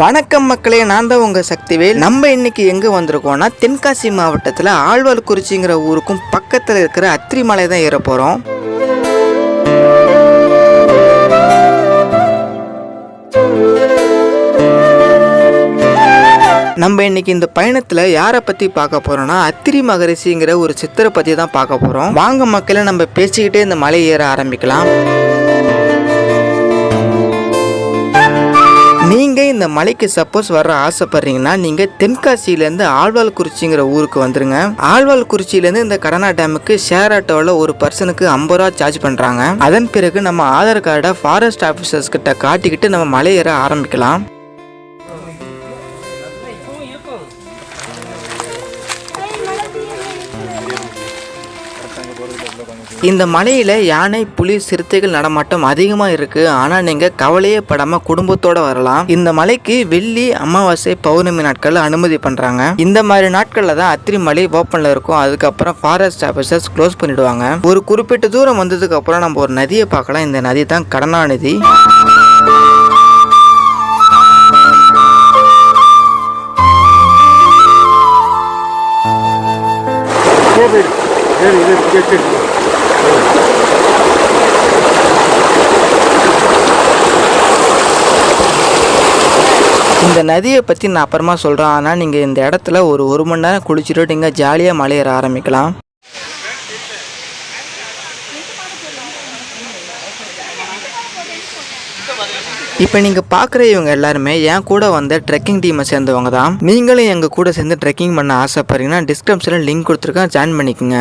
வணக்கம் மக்களே நான் தான் உங்கள் சக்திவேல். நம்ம இன்னைக்கு எங்கே வந்திருக்கோம்னா தென்காசி மாவட்டத்தில் ஆழ்வார்குறிச்சிங்கிற ஊருக்கும் பக்கத்தில் இருக்கிற அத்திரி மலை தான் ஏற போகிறோம் நம்ம இன்னைக்கு இந்த பயணத்தில் யாரை பற்றி பார்க்க போறோம்னா அத்திரி மகரிஷிங்கிற ஒரு சித்தரை பற்றி தான் பார்க்க போகிறோம் வாங்க மக்களை நம்ம பேசிக்கிட்டே இந்த மலை ஏற ஆரம்பிக்கலாம். நீங்கள் இந்த மலைக்கு சப்போஸ் வர ஆசைப்படுறீங்கன்னா நீங்கள் தென்காசியிலேருந்து ஆழ்வார்குறிச்சிங்கிற ஊருக்கு வந்துருங்க. ஆழ்வார்குறிச்சியிலேருந்து இந்த கடனா டேமுக்கு ஷேர் ஆட்டோவில் ஒரு பர்சனுக்கு ஐம்பது ரூபா சார்ஜ் பண்ணுறாங்க அதன் பிறகு நம்ம ஆதார் கார்டை ஃபாரஸ்ட் ஆஃபீஸர்ஸ் கிட்ட காட்டிக்கிட்டு நம்ம மலை ஏற ஆரம்பிக்கலாம். இந்த மலையில் யானை புலி சிறுத்தைகள் நடமாட்டம் அதிகமாக இருக்குது ஆனால் நீங்கள் கவலையே படாமல் குடும்பத்தோடு வரலாம். இந்த மலைக்கு வெள்ளி அமாவாசை பௌர்ணமி நாட்கள் அனுமதி பண்ணுறாங்க இந்த மாதிரி நாட்களில் தான் அத்திரி மலை ஓப்பனில் இருக்கும். அதுக்கப்புறம் ஃபாரஸ்ட் ஆஃபீஸர்ஸ் க்ளோஸ் பண்ணிடுவாங்க. ஒரு குறிப்பிட்ட தூரம் வந்ததுக்கப்புறம் நம்ம ஒரு நதியை பார்க்கலாம். இந்த நதி தான் கடனா நதி இந்த நதியை பற்றி நான் அப்புறமா சொல்கிறேன் ஆனால் நீங்கள் இந்த இடத்துல ஒரு ஒரு மணி நேரம் குளிச்சுட்டு நீங்கள் ஜாலியாக மலையேற ஆரம்பிக்கலாம். இப்போ நீங்கள் பார்க்குற இவங்க எல்லாருமே என் கூட வந்த ட்ரெக்கிங் டீமை சேர்ந்தவங்க தான். நீங்களும் எங்கள் கூட சேர்ந்து ட்ரெக்கிங் பண்ண ஆசைப்படுறீங்கன்னா டிஸ்கிரிப்ஷனில் லிங்க் கொடுத்துருக்கேன். ஜாயின் பண்ணிக்கோங்க.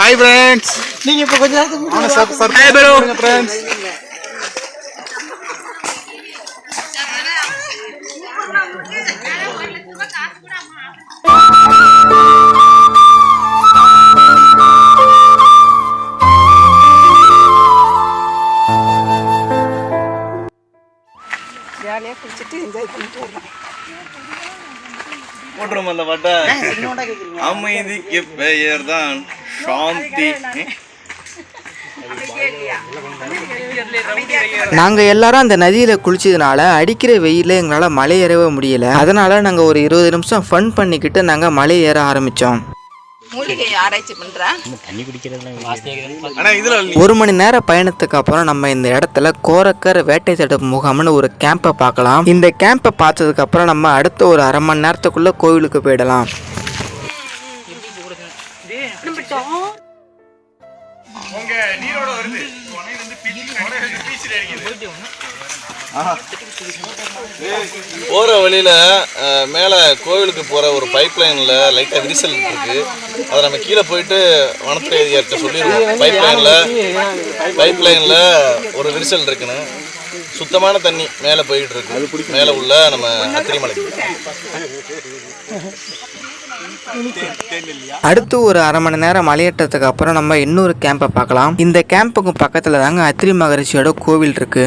ஹாய் ஃப்ரெண்ட்ஸ் நீங்கள் இப்போ கொஞ்ச நேரத்துக்கு ஹாய் ப்ரோ ஃப்ரெண்ட்ஸ் ஜாலியாக குளிச்சுட்டு என்ஜாய் பண்ணிட்டு வரலாம். போட்டுரும் அந்த பாட்டை அமைதிக்கு பெயர் தான் சாந்தி. நாங்கள் எல்லாரும் அந்த நதியில் குளிச்சதுனால அடிக்கிற வெயிலில் எங்களால் மலை ஏறவே முடியல. அதனால் நாங்கள் ஒரு இருபது நிமிஷம் ஃபன் பண்ணிக்கிட்டு நாங்கள் மலை ஏற ஆரம்பித்தோம் ஒரு மணி நேர பயணத்துக்கு அப்புறம் நம்ம இந்த இடத்துல கோரக்கர் வேட்டை தடுப்பு முகாம்னு ஒரு கேம்பை பார்க்கலாம். இந்த கேம்பை பார்த்ததுக்கு அப்புறம் நம்ம அடுத்த ஒரு அரை மணி நேரத்துக்குள்ள கோவிலுக்கு போயிடலாம். உங்க நீரோட வருது. போகிற வழியில் மேலே கோவிலுக்கு போகிற ஒரு பைப் லைனில் லைட்டாக விரிசல் இருக்கு. அதை நம்ம கீழே போயிட்டு வனத்துறை அதிகாரிட்ட சொல்லிடுவோம். பைப் லைனில் பைப் லைனில் ஒரு விரிசல் இருக்குன்னு. சுத்தமான தண்ணி மேலே போயிட்டு இருக்கு. மேலே உள்ள நம்ம அத்திரிமலைக்கு அடுத்து ஒரு அரை மணி நேரம் மலையேற்றத்துக்கு அப்புறம் நம்ம இன்னொரு கேம்பை பார்க்கலாம். இந்த கேம்புக்கு பக்கத்தில் தாங்க அத்திரி மகரிஷியோட கோவில் இருக்கு.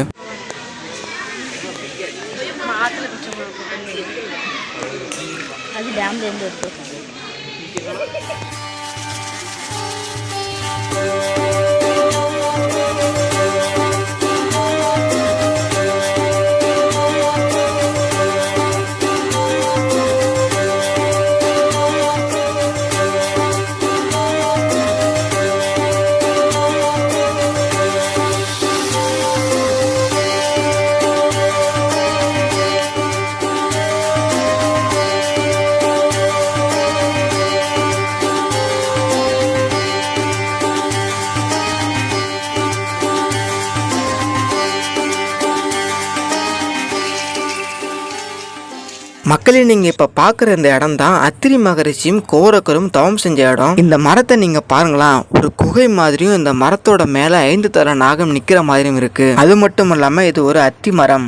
மக்களே நீங்க இப்ப பாக்குற இந்த இடம் தான் அத்திரி மகரிஷியும் கோரக்கரும் தவம் செஞ்ச இடம். இந்த மரத்தை நீங்க பாருங்களா ஒரு குகை மாதிரியும் இந்த மரத்தோட மேல ஐந்து தர நாகம் நிக்கிற மாதிரியும் இருக்கு. அது மட்டும் இல்லாம இது ஒரு அத்தி மரம்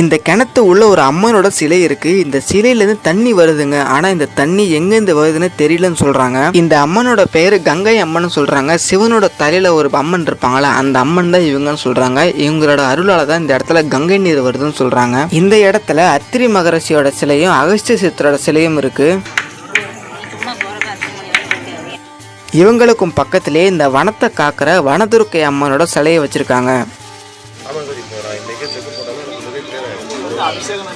இந்த கிணத்து உள்ள ஒரு அம்மனோட சிலை இருக்கு. இந்த சிலையிலேருந்து தண்ணி வருதுங்க. ஆனால் இந்த தண்ணி எங்கேருந்து வருதுன்னு தெரியலன்னு சொல்கிறாங்க இந்த அம்மனோட பேர் கங்கை அம்மன் சொல்கிறாங்க சிவனோட தலையில் ஒரு அம்மன் இருப்பாங்களா அந்த அம்மன் தான் இவங்கன்னு சொல்கிறாங்க இவங்களோட அருளால் தான் இந்த இடத்துல கங்கை நீர் வருதுன்னு சொல்கிறாங்க இந்த இடத்துல அத்திரி மகரிஷியோட சிலையும் அகஸ்திய சித்தரோட சிலையும் இருக்குது இவங்களுக்கும் பக்கத்திலே இந்த வனத்தை காக்கிற வனதுர்க்கை அம்மனோட சிலையை வச்சிருக்காங்க. അഭിഷേകം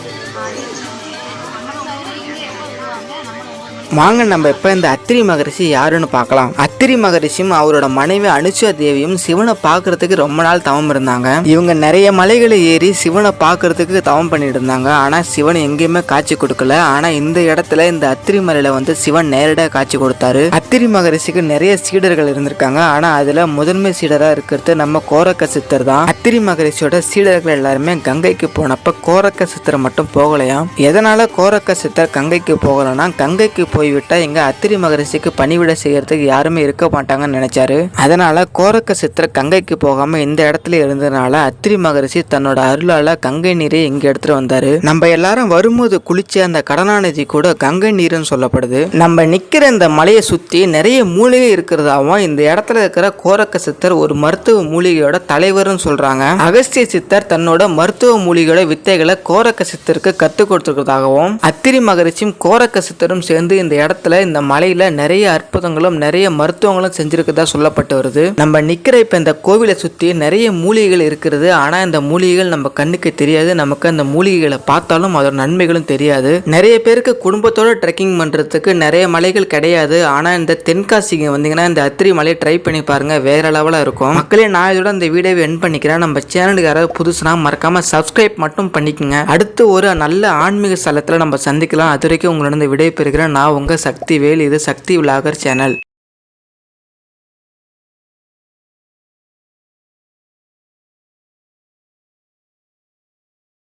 வாங்க நம்ம இப்ப இந்த அத்திரி மகரிஷி யாருன்னு பார்க்கலாம். அத்திரி மகரிஷியும் அவரோட மனைவி அனுச்சுவா தேவியும் சிவனை பார்க்கறதுக்கு ரொம்ப நாள் தவம் இருந்தாங்க. இவங்க நிறைய மலைகளை ஏறி சிவனை பார்க்கறதுக்கு தவம் பண்ணிட்டு இருந்தாங்க. ஆனா சிவன் எங்கேயுமே காட்சி கொடுக்கல. ஆனா இந்த இடத்துல இந்த அத்திரி மலையில வந்து சிவன் நேரடியாக காட்சி கொடுத்தாரு. அத்திரி மகரிஷிக்கு நிறைய சீடர்கள் இருந்திருக்காங்க. ஆனா அதுல முதன்மை சீடரா இருக்கிறது நம்ம கோரக்க சித்தர் தான். அத்திரி மகரிஷியோட சீடர்கள் எல்லாருமே கங்கைக்கு போனப்ப கோரக்க சித்தர் மட்டும் போகலையாம் எதனால கோரக்க சித்தர் கங்கைக்கு போகலன்னா கங்கைக்கு போய்விட்டால் எங்கள் அத்திரி மகரிஷிக்கு பணிவிட செய்யறதுக்கு யாருமே இருக்க மாட்டாங்கன்னு நினைச்சாரு. அதனால கோரக்க சித்தர் கங்கைக்கு போகாம இந்த இடத்துல இருந்ததுனால அத்திரி மகரிஷி தன்னோட அருளால கங்கை நீரை இங்க எடுத்துட்டு வந்தாரு. நம்ம எல்லாரும் வரும்போது குளிச்ச அந்த கடனாநிதி கூட கங்கை நீர்னு சொல்லப்படுது. நம்ம நிற்கிற இந்த மலையை சுற்றி நிறைய மூலிகை இருக்கிறதாவும் இந்த இடத்துல இருக்கிற கோரக்க சித்தர் ஒரு மருத்துவ மூலிகையோட தலைவர்னு சொல்றாங்க. அகஸ்திய சித்தர் தன்னோட மருத்துவ மூலிகையோட வித்தைகளை கோரக்க சித்தருக்கு கற்றுக் கொடுத்துருக்கிறதாகவும் அத்திரி மகரிஷியும் கோரக்க சித்தரும் சேர்ந்து இந்த இடத்துல இந்த மலையில நிறைய அற்புதங்களும் நிறைய மருத்துவங்களும் செஞ்சிருக்கதா சொல்லப்பட்டு வருது. நம்ம நிக்கிற இப்ப இந்த கோவிலை சுத்தி நிறைய மூலிகைகள் இருக்கிறது. ஆனா இந்த மூலிகைகள் நம்ம கண்ணுக்கு தெரியாது. நமக்கு அந்த மூலிகைகளை பார்த்தாலும் அதோட நன்மைகளும் தெரியாது. நிறைய பேருக்கு குடும்பத்தோட ட்ரெக்கிங் பண்றதுக்கு நிறைய மலைகள் கிடையாது. ஆனா இந்த தென்காசிக்கு வந்தீங்கன்னா இந்த அத்திரி மலையை ட்ரை பண்ணி பாருங்க. வேற லெவலா இருக்கும். மக்களே நான் இதோட இந்த வீடியோவை என் பண்ணிக்கிறேன். நம்ம சேனலுக்கு யாராவது புதுசுனா மறக்காம சப்ஸ்கிரைப் மட்டும் பண்ணிக்கோங்க. அடுத்து ஒரு நல்ல ஆன்மீக ஸ்தலத்தில் நம்ம சந்திக்கலாம். அது வரைக்கும் உங்களிடம் விடை பெறுகிறேன். நான் உங்க சக்தி வேல் இது சக்தி விலாகர் சேனல்